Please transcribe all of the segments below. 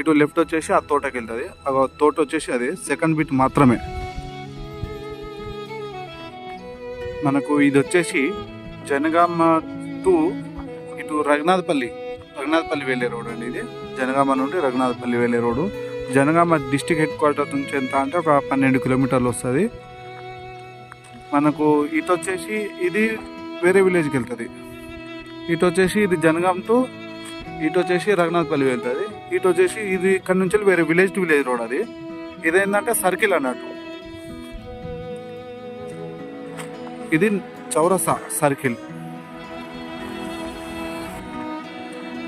ఇటు లెఫ్ట్ వచ్చేసి ఆ తోటకి వెళ్తుంది. ఆ తోట వచ్చేసి అది సెకండ్ బిట్ మాత్రమే. మనకు ఇది వచ్చేసి జనగామ టు ఇటు రఘునాథపల్లి రఘునాథపల్లి వెళ్ళే రోడ్ అండి ఇది. జనగామ నుండి రఘునాథపల్లి వెళ్ళే road Jangaon district head quarter నుంచి ఎంత అంటే ఒక పన్నెండు కిలోమీటర్లు వస్తుంది. మనకు ఇటు వచ్చేసి ఇది వేరే విలేజ్కి వెళ్తుంది. ఇటు వచ్చేసి ఇది జనగాం టు ఇటు వచ్చేసి రఘునాథపల్లి వెళ్తుంది. ఇటు వచ్చేసి ఇది ఇక్కడ నుంచి వేరే విలేజ్ టు విలేజ్ రోడ్ అది. ఇదేంటంటే సర్కిల్ అన్నట్టు. ఇది చౌరసా సర్కిల్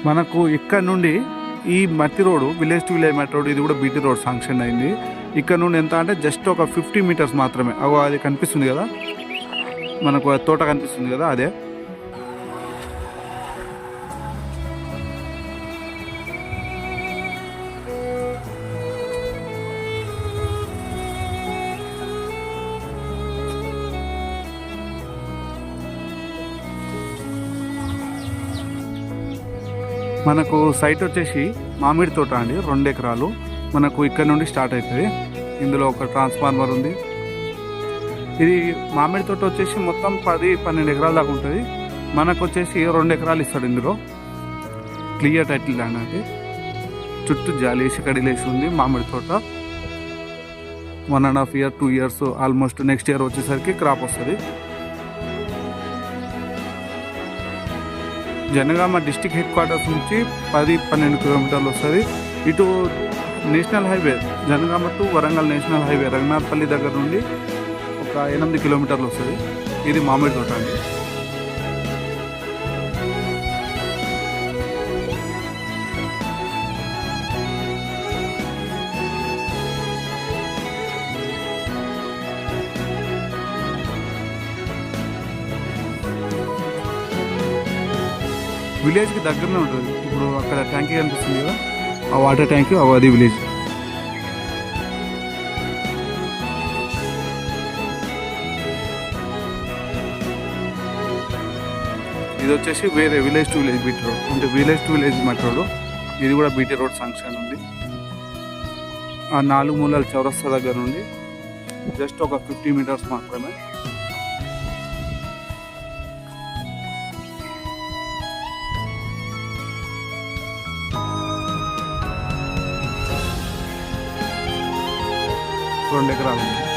మనకు ఇక్కడ నుండి ఈ మట్టి రోడ్ విలేజ్ టు విలేజ్ మట్టి రోడ్ ఇది కూడా బీటీ రోడ్ శాంక్షన్ అయింది. ఇక్కడ నుండి ఎంత అంటే జస్ట్ ఒక ఫిఫ్టీ మీటర్స్ మాత్రమే. అది కనిపిస్తుంది కదా? మనకు తోట కనిపిస్తుంది కదా అదే. మనకు సైట్ వచ్చేసి మామిడి తోట అండి రెండు ఎకరాలు. మనకు ఇక్కడ నుండి స్టార్ట్ అవుతుంది ఇందులో ఒక ట్రాన్స్ఫార్మర్ ఉంది. ఇది మామిడి తోట వచ్చేసి మొత్తం పది పన్నెండు ఎకరాల దాకా ఉంటుంది. మనకు వచ్చేసి రెండు ఎకరాలు ఇస్తాడు ఇందులో. క్లియర్ టైటిల్ ల్యాండ్ అండి చుట్టూ జాలేసి కడిలేసి ఉంది మామిడి తోట. One and half year two years almost next year వచ్చేసరికి క్రాప్ వస్తుంది. జనగామ డిస్టిక్ హెడ్ క్వార్టర్స్ నుంచి పది పన్నెండు కిలోమీటర్లు వస్తుంది. ఇటు national highway Jangaon to Warangal national highway Ranganathapalli దగ్గర నుండి ఒక ఎనిమిది కిలోమీటర్లు వస్తుంది. ఇది మామిడి తోట అండి. విలేజ్కి దగ్గరనే ఉంటుంది. ఇప్పుడు అక్కడ ట్యాంకీ కనిపిస్తుంది కదా ఆ వాటర్ ట్యాంక్ అది విలేజ్. ఇది వచ్చేసి వేరే village to village BT road. అంటే village to village metro road ఇది కూడా బీటీ రోడ్ సంక్షన్ ఉంది. ఆ నాలుగు మూలల చౌరస్తా దగ్గర నుండి జస్ట్ ఒక ఫిఫ్టీ మీటర్స్ మాత్రమే. రెండు ఎకరాలు